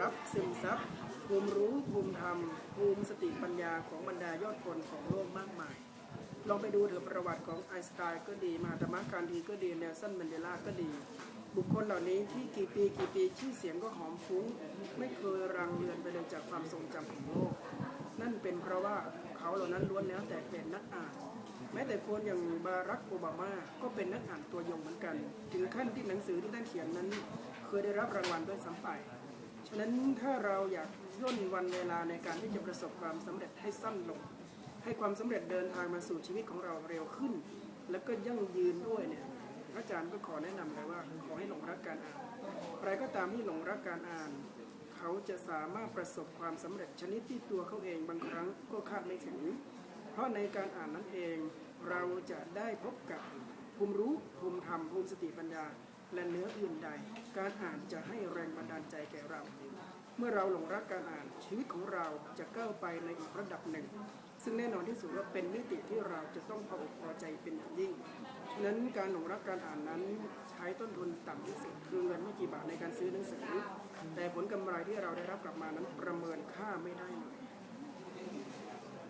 รับซึมซับภูมิรู้ภูมิธรรม ภูมิสติปัญญาของบรรดายอดคนของโลกมากมาย ลองไปดูถอะประวัติของไอน์สไตน์ก็ดีมหาตมการดีก็ดีเนลสันมันเดลาก็ดี บุคคลเหล่านี้ที่กี่ปีกี่ปีชื่อเสียงก็หอมฟุ้ง ไม่เคยรังเรือนไปเลยจากความทรงจำของโลก นั่นเป็นเพราะว่าเขาเหล่านั้นล้วนแล้วแต่เป็นนักอ่านแม้แต่คนอย่างบารักโอบามาก็เป็นนักอ่านตัวยงเหมือนกัน ถึงขั้นที่หนังสือที่ท่านเขียนนั้น เคยได้รับรางวัลด้วยซ้ำไป นั้นถ้าเราอยากย่นวันเวลาในการที่จะประสบความสำเร็จให้สั้นลง ให้ความสำเร็จเดินทางมาสู่ชีวิตของเราเร็วขึ้น แล้วก็ยั่งยืนด้วยเนี่ยพระอาจารย์ก็ขอแนะนำเลยว่าขอให้หลงรักการอ่านใครก็ตามที่หลงรักการอ่าน เขาจะสามารถประสบความสำเร็จชนิดที่ตัวเขาเองบางครั้งก็คาดไม่ถึง เพราะในการอ่านนั้นเองเราจะได้พบกับภูมิรู้ภูมิธรรมภูมิสติปัญญา และเนื้ออื่นใด การอ่านจะให้แรงบันดาลใจแก่เรา เมื่อเราหลงรักการอ่านชีวิตของเราจะก้าวไปในอีกระดับหนึ่ง ซึ่งแน่นอนที่สุดว่าเป็นมิติที่เราจะต้องพออกพอใจเป็นอย่างยิ่งฉะนั้นการหลงรักการอ่านนั้นใช้ต้นทุนต่ำที่สุดคือเงินไม่กี่บาทในการซื้อหนังสือแต่ผลกำไรที่เราได้รับกลับมานั้นประเมินค่าไม่ได้เลย